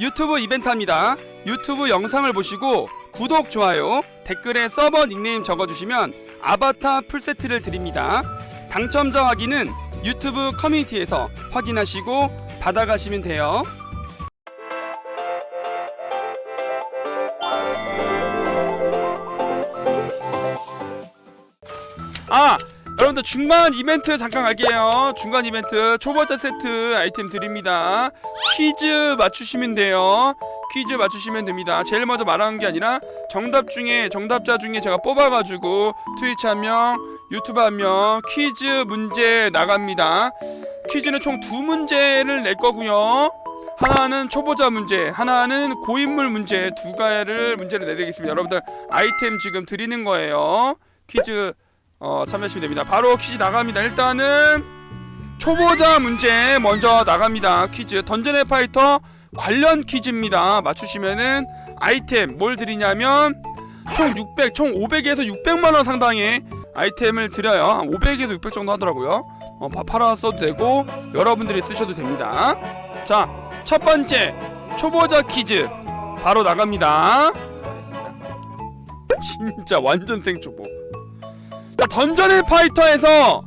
유튜브 이벤트입니다. 유튜브 영상을 보시고 구독, 좋아요, 댓글에 서버 닉네임 적어주시면 아바타 풀세트를 드립니다. 당첨자 확인은 유튜브 커뮤니티에서 확인하시고 받아가시면 돼요. 아! 여러분들 중간 이벤트 잠깐 갈게요. 중간 이벤트 초보자 세트 아이템 드립니다. 퀴즈 맞추시면 돼요. 퀴즈 맞추시면 됩니다. 제일 먼저 말하는 게 아니라 정답 중에 정답자 중에 제가 뽑아가지고 트위치 한 명, 유튜브 한 명 퀴즈 문제 나갑니다. 퀴즈는 총 두 문제를 낼 거고요. 하나는 초보자 문제, 하나는 고인물 문제 두 가지를 문제를 내드리겠습니다. 여러분들 아이템 지금 드리는 거예요. 퀴즈 어, 참여하시면 됩니다. 바로 퀴즈 나갑니다. 일단은 초보자 문제 먼저 나갑니다. 퀴즈 던전의 파이터 관련 퀴즈입니다. 맞추시면은 아이템 뭘 드리냐면 총 600, 총 500에서 600만 원 상당의 아이템을 드려요. 한 500에서 600 정도 하더라고요. 어, 파- 팔아 써도 되고 여러분들이 쓰셔도 됩니다. 자, 첫 번째 초보자 퀴즈 바로 나갑니다. 진짜 완전 생초보. 자, 던전의 파이터에서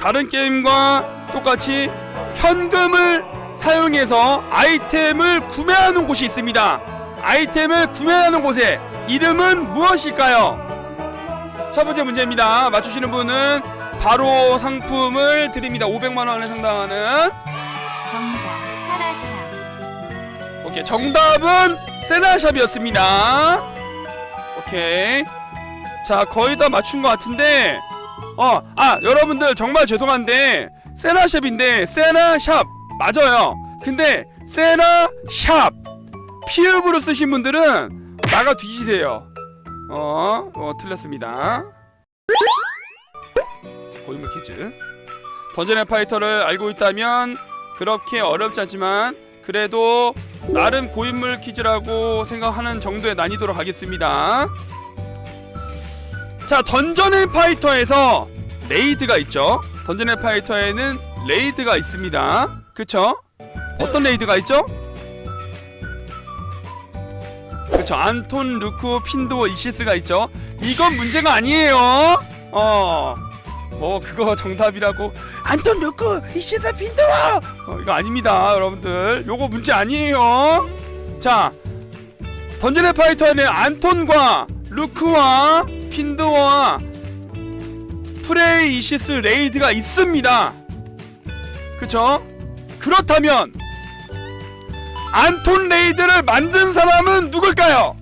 다른 게임과 똑같이 현금을 사용해서 아이템을 구매하는 곳이 있습니다. 아이템을 구매하는 곳의 이름은 무엇일까요? 첫 번째 문제입니다. 맞추시는 분은 바로 상품을 드립니다. 500만 원에 상당하는 정답 사라샤 오케이 정답은 세나샵이었습니다. 오케이 자 거의 다 맞춘 것 같은데 어 아 여러분들 정말 죄송한데 세나샵인데 세나샵 맞아요. 근데 세나샵 피읍으로 쓰신 분들은 나가 뒤지세요. 어, 어 틀렸습니다. 자, 고인물 퀴즈. 던전의 파이터를 알고 있다면 그렇게 어렵지 않지만 그래도 나름 고인물 퀴즈라고 생각하는 정도의 난이도로 가겠습니다. 자, 던전의 파이터에서 레이드가 있죠. 던전의 파이터에는 레이드가 있습니다. 그쵸? 어떤 레이드가 있죠? 그쵸. 안톤, 루크, 핀도, 이시스가 있죠. 이건 문제가 아니에요. 어. 뭐 그거 정답이라고 안톤 루크 이시스 핀도 어, 이거 아닙니다 여러분들 요거 문제 아니에요 자 던전의 파이터에는 안톤과 루크와 핀드와 프레이 이시스 레이드가 있습니다. 그쵸? 그렇다면 안톤 레이드를 만든 사람은 누굴까요?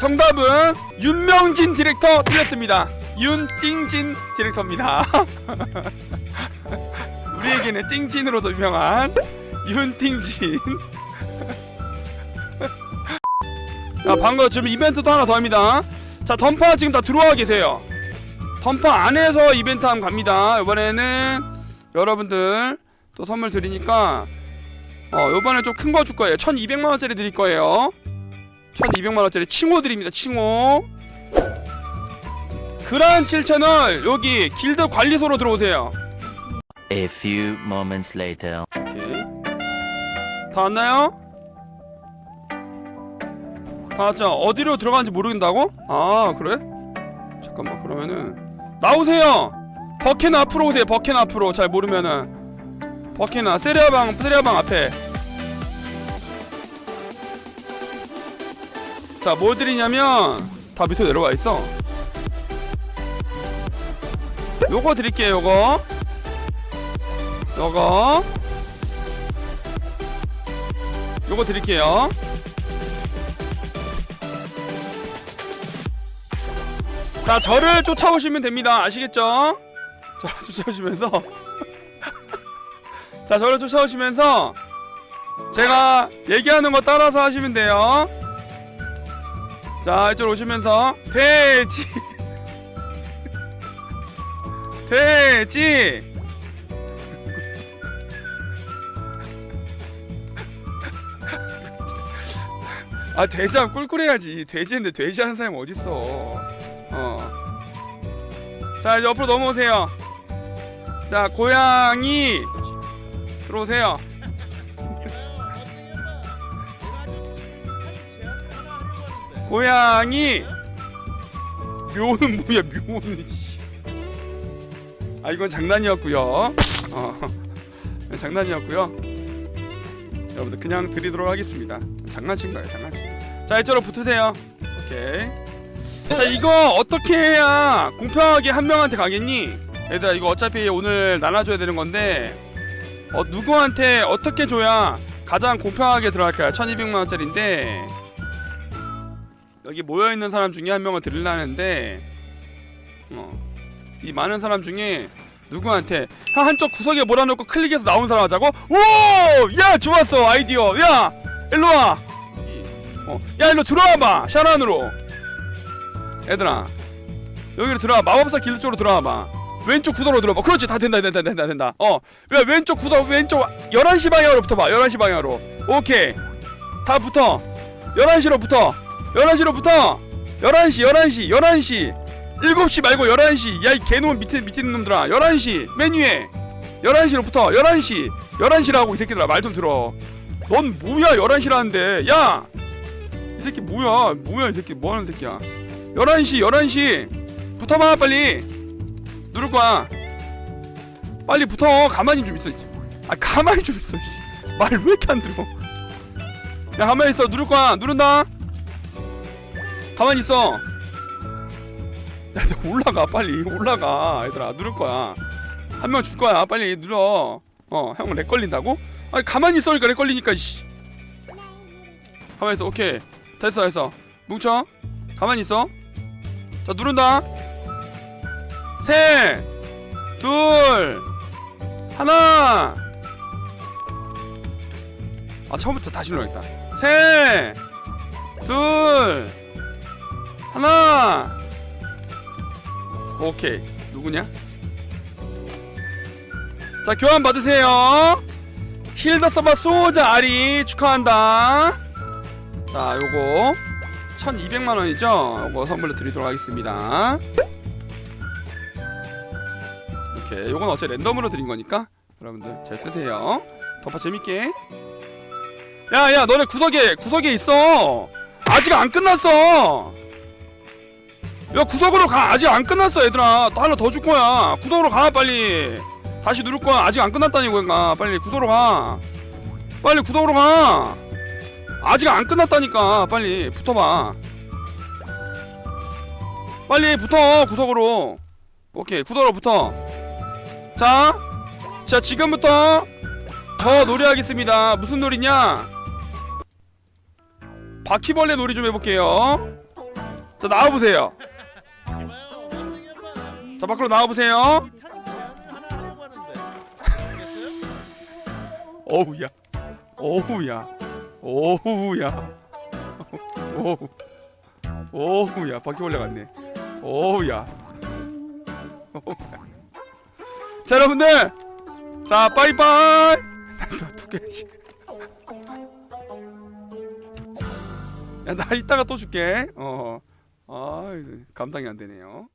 정답은 윤명진 디렉터 틀렸습니다. 윤띵진 디렉터입니다. 우리에게는 띵진으로도 유명한 윤띵진 자 방금 지금 이벤트도 하나 더 합니다. 자 던파 지금 다 들어와 계세요. 던파 안에서 이벤트 한번 갑니다. 이번에는 여러분들 또 선물 드리니까 어 요번에 좀 큰 거 줄 거예요. 1200만 원짜리 드릴 거예요. 1200만 원짜리 칭호 드립니다 칭호. 그란 7채널 여기 길드 관리소로 들어오세요. A few moments later. 오케이 다 왔나요? 다 왔죠? 어디로 들어가는지 모르겠다고? 아 그래? 잠깐만 그러면은. 나오세요! 버켄 앞으로 오세요 버켄 앞으로. 잘 모르면은. 버켄아 세리아방 세리아방 앞에. 자뭘 드리냐면 다 밑으로 내려와 있어. 요거 드릴게요 요거. 요거. 요거 드릴게요 자 저를 쫓아오시면 됩니다. 아시겠죠? 저를 쫓아오시면서. 자 저를 쫓아오시면서 제가 얘기하는 거 따라서 하시면 돼요. 자 이쪽 오시면서 돼지. 돼지. 아 돼지 하면 꿀꿀해야지. 돼지인데 돼지 하는 사람이 어딨어 어. 자 이제 옆으로 넘어오세요. 자 고양이 들어오세요. 고양이. 묘는 뭐야 묘는 아 이건 장난이었고요. 어. 장난이었고요. 여러분들 그냥 드리도록 하겠습니다. 장난친 거예요 장난친. 자 이쪽으로 붙으세요. 오케이. 자 이거 어떻게 해야 공평하게 한 명한테 가겠니? 얘들아 이거 어차피 오늘 나눠줘야 되는 건데 어 누구한테 어떻게 줘야 가장 공평하게 들어갈까요? 1200만 원짜리인데 여기 모여 있는 사람 중에 한 명을 드리려는데 어. 이 많은 사람 중에 누구한테 형 한쪽 구석에 몰아놓고 클릭해서 나온 사람 하자고? 오! 야 좋았어 아이디어 야 일로 와 이, 어. 야 일로 들어와봐 샤란으로 얘들아. 여기로 들어와 마법사 길드 쪽으로 들어와봐. 왼쪽 구석으로 들어봐. 그렇지. 다 된다 된다 된다 된다. 어. 야, 왼쪽 구석 왼쪽 11시 방향으로 붙어봐. 11시 방향으로. 오케이. 다 붙어. 11시로 붙어. 11시로 붙어. 11시 11시 11시. 7시 말고 11시. 야 이 개놈 밑에 밑에 있는 놈들아. 11시. 맨 위에. 11시로 붙어. 11시. 11시라고 이 새끼들아. 말 좀 들어. 넌 뭐야? 11시라는데. 야! 이 새끼 뭐야? 뭐야 이 새끼? 뭐하는 새끼야 11시 11시. 붙어봐 빨리. 누를 거야? 빨리 붙어. 가만히 좀 있어 아 가만히 좀 있어 말 왜 이렇게 안 들어? 야 가만히 있어. 누를 거야? 누른다. 가만히 있어. 야 올라가 빨리. 올라가 얘들아. 누를 거야? 한 명 줄 거야. 빨리 눌러. 어형 렉 걸린다고? 아니 가만히 있으니까 렉 걸리니까 씨. 가만히 있어. 오케이. 됐어 됐어. 뭉쳐. 가만히 있어 자 누른다. 셋둘 하나. 아 처음부터 다시 눌러야겠다. 셋둘 하나. 오케이. 누구냐? 자 교환 받으세요. 힐더 서버 수호자 아리 축하한다. 자 요거 1200만 원이죠? 요거 선물로 드리도록 하겠습니다. 이렇게 요건 어차피 랜덤으로 드린 거니까 여러분들 잘 쓰세요. 덮어 재밌게. 야야 너네 구석에 구석에 있어. 아직 안 끝났어. 야 구석으로 가. 아직 안 끝났어 얘들아. 또 하나 더 줄 거야. 구석으로 가 빨리. 다시 누를 거야. 아직 안 끝났다니까 그러니까 빨리 구석으로 가. 빨리 구석으로 가 아직 안 끝났다니까. 빨리 붙어봐. 빨리 붙어 구석으로. 오케이 구석으로 붙어. 자, 자 지금부터 저 놀이 하겠습니다. 무슨 놀이냐? 바퀴벌레 놀이 좀 해볼게요. 자 나와보세요. 자 밖으로 나와보세요. 어우야 어우야 어우야. 어우 어우야. 바퀴벌레 같네. 어우야. 어우야 자 여러분들. 자 빠이빠이. 깨지. 야나 이따가 또 줄게. 어 아, 감당이 안 되네요.